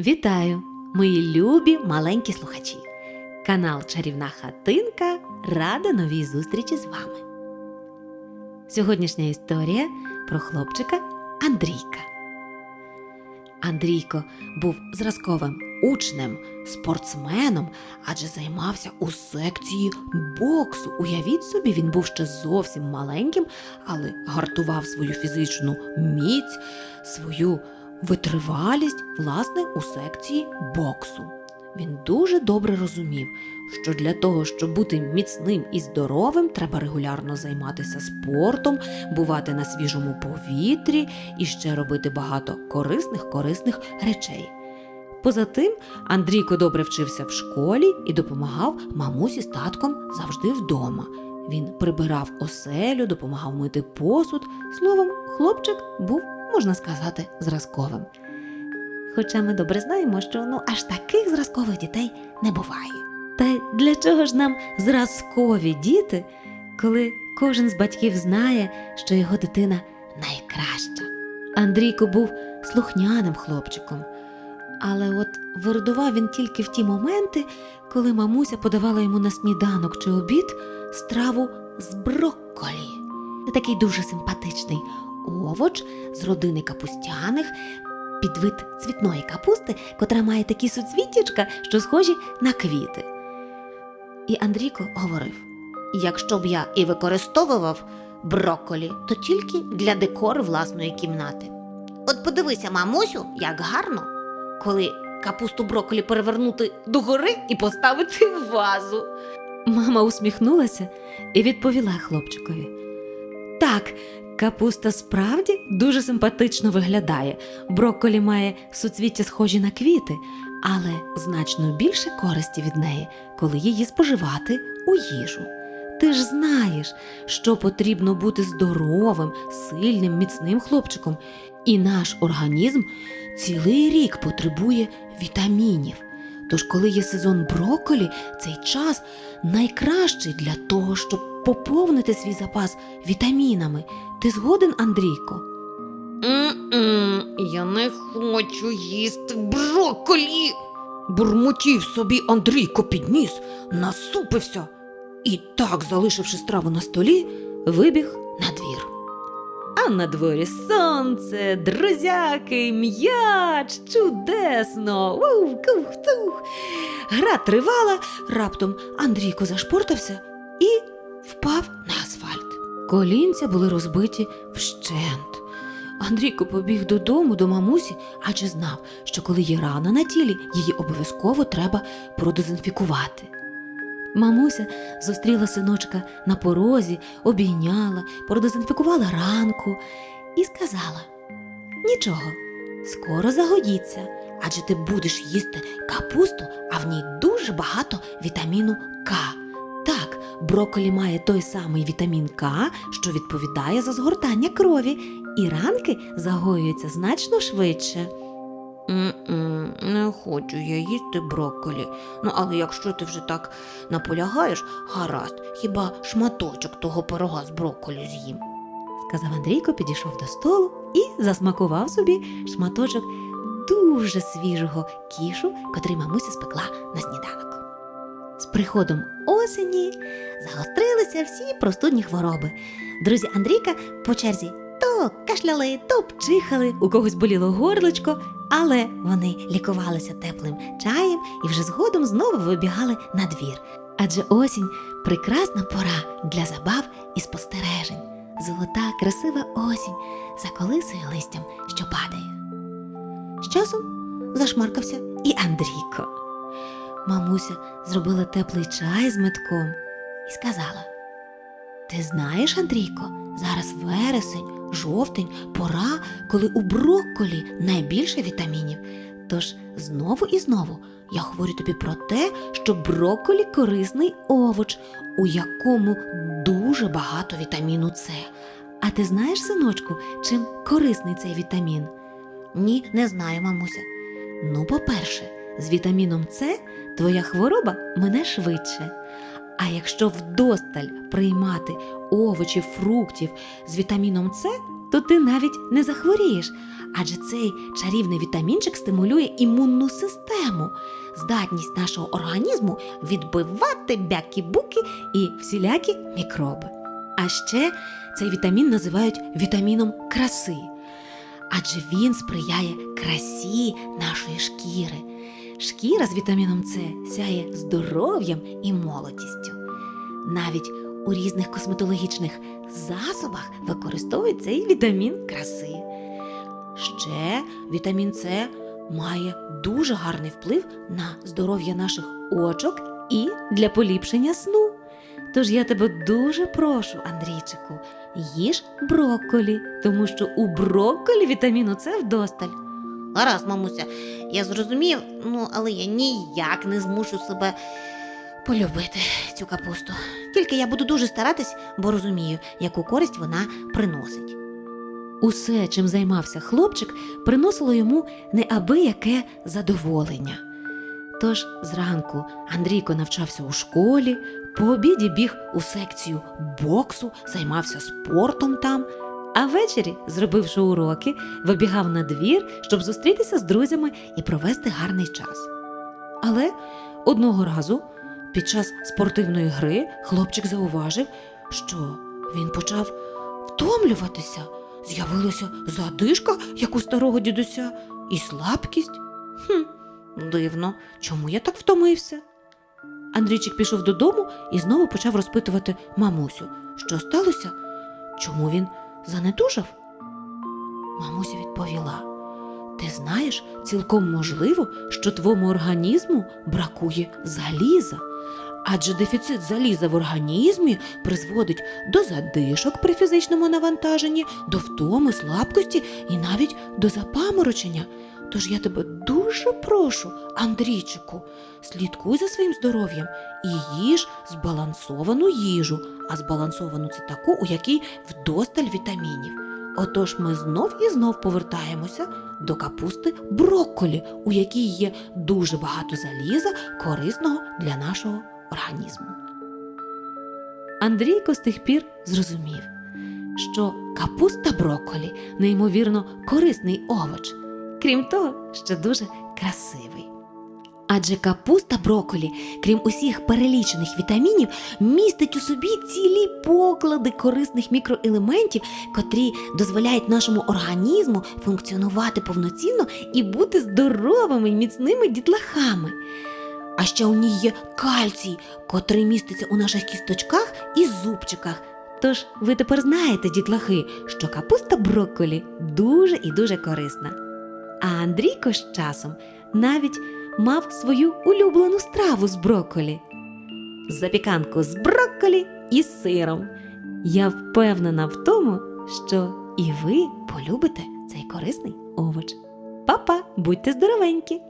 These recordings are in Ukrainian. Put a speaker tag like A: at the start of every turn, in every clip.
A: Вітаю, мої любі маленькі слухачі! Канал Чарівна Хатинка рада новій зустрічі з вами. Сьогоднішня історія про хлопчика Андрійка. Андрійко був зразковим учнем, спортсменом, адже займався у секції боксу. Уявіть собі, він був ще зовсім маленьким, але гартував свою фізичну міць, свою витривалість, власне, у секції боксу. Він дуже добре розумів, що для того, щоб бути міцним і здоровим, треба регулярно займатися спортом, бувати на свіжому повітрі і ще робити багато корисних корисних речей. Поза тим, Андрійко добре вчився в школі і допомагав мамусі з татком завжди вдома. Він прибирав оселю, допомагав мити посуд. Словом, хлопчик був, можна сказати, зразковим. Хоча ми добре знаємо, що ну аж таких зразкових дітей не буває. Та для чого ж нам зразкові діти, коли кожен з батьків знає, що його дитина найкраща? Андрійко був слухняним хлопчиком, але от виродував він тільки в ті моменти, коли мамуся подавала йому на сніданок чи обід страву з брокколі. Такий дуже симпатичний овоч з родини капустяних, підвид цвітної капусти, котра має такі суцвіттячка, що схожі на квіти. І Андрійко говорив: якщо б я і використовував брокколі, то тільки для декору власної кімнати. От подивися, мамусю, як гарно, коли капусту брокколі перевернути догори і поставити в вазу. Мама усміхнулася і відповіла хлопчикові. Так, капуста справді дуже симпатично виглядає. Брокколі має суцвіття схожі на квіти, але значно більше користі від неї, коли її споживати у їжу. Ти ж знаєш, що потрібно бути здоровим, сильним, міцним хлопчиком, і наш організм цілий рік потребує вітамінів. Тож, коли є сезон брокколі, цей час найкращий для того, щоб поповнити свій запас вітамінами. Ти згоден, Андрійко?
B: М-м, я не хочу їсти брокколі. Бурмотів собі Андрійко підніс, насупився.
A: І так, залишивши страву на столі, вибіг на двір. А на дворі сонце, друзяки, м'яч, чудесно. Ух, ух, ух. Гра тривала, раптом Андрійко зашпортався і впав на асфальт. Колінця були розбиті вщент. Андрійко побіг додому до мамусі, адже знав, що коли є рана на тілі, її обов'язково треба продезінфікувати. Мамуся зустріла синочка на порозі, обійняла, продезінфікувала ранку і сказала: Нічого, скоро загоїться, адже ти будеш їсти капусту, а в ній дуже багато вітаміну К. Так, брокколі має той самий вітамін К, що відповідає за згортання крові, і ранки загоюються значно швидше.
B: М-м, не хочу я їсти брокколі. Ну, але якщо ти вже так наполягаєш, гаразд, хіба шматочок того пирога з брокколі з'їм.
A: сказав Андрійко, підійшов до столу і засмакував собі шматочок дуже свіжого кішу, котрий мамуся спекла на сніданок. З приходом загострилися всі простудні хвороби. Друзі Андрійка по черзі то кашляли, то пчихали, у когось боліло горличко, але вони лікувалися теплим чаєм і вже згодом знову вибігали на двір. Адже осінь прекрасна пора для забав і спостережень. Золота, красива осінь заколисує листям, що падає. З часом зашмаркався і Андрійко. Мамуся зробила теплий чай з метком і сказала: Ти знаєш, Андрійко, зараз вересень, жовтень, пора, коли у брокколі найбільше вітамінів. Тож знову і знову я говорю тобі про те, що брокколі корисний овоч, у якому дуже багато вітаміну С. А ти знаєш, синочку, чим корисний цей вітамін? Ні, не знаю, мамуся. Ну, по-перше, з вітаміном С твоя хвороба мине швидше. А якщо вдосталь приймати овочів, фруктів з вітаміном С, то ти навіть не захворієш, адже цей чарівний вітамінчик стимулює імунну систему, здатність нашого організму відбивати бякі-буки і всілякі мікроби. А ще цей вітамін називають вітаміном краси, адже він сприяє красі нашої шкіри. Шкіра з вітаміном С сяє здоров'ям і молодістю. Навіть у різних косметологічних засобах використовують цей вітамін краси. Ще вітамін С має дуже гарний вплив на здоров'я наших очок і для поліпшення сну. Тож я тебе дуже прошу, Андрійчику, їж брокколі, тому що у брокколі вітаміну С вдосталь.
B: Гаразд, мамуся, я зрозумів, ну але я ніяк не змушу себе полюбити цю капусту. Тільки я буду дуже старатись, бо розумію, яку користь вона приносить.
A: Усе, чим займався хлопчик, приносило йому неабияке задоволення. Тож зранку Андрійко навчався у школі, по обіді біг у секцію боксу, займався спортом там, а ввечері, зробивши уроки, вибігав на двір, щоб зустрітися з друзями і провести гарний час. Але одного разу, під час спортивної гри, хлопчик зауважив, що він почав втомлюватися. З'явилася задишка, як у старого дідуся, і слабкість. Хм, дивно, чому я так втомився? Андрійчик пішов додому і знову почав розпитувати мамусю, що сталося, чому він занедужав. Мамуся відповіла: Ти знаєш, цілком можливо, що твоєму організму бракує заліза. Адже дефіцит заліза в організмі призводить до задишок при фізичному навантаженні, до втоми, слабкості і навіть до запаморочення. Тож я тебе дуже прошу, Андрійчику, слідкуй за своїм здоров'ям і їж збалансовану їжу, а збалансовану це таку, у якій вдосталь вітамінів. Отож ми знов і знов повертаємося до капусти брокколі, у якій є дуже багато заліза, корисного для нашого організму. Андрійко з тих пір зрозумів, що капуста брокколі неймовірно корисний овоч, крім того, що дуже красивий. Адже капуста брокколі, крім усіх перелічених вітамінів, містить у собі цілі поклади корисних мікроелементів, котрі дозволяють нашому організму функціонувати повноцінно і бути здоровими міцними дітлахами. А ще у ній є кальцій, котрий міститься у наших кісточках і зубчиках. Тож ви тепер знаєте, дітлахи, що капуста брокколі дуже і дуже корисна. А Андрійко з часом навіть мав свою улюблену страву з брокколі. Запіканку з брокколі і сиром. Я впевнена в тому, що і ви полюбите цей корисний овоч. Папа, будьте здоровенькі!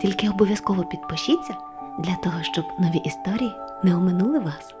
A: Тільки обов'язково підпишіться для того, щоб нові історії не оминули вас.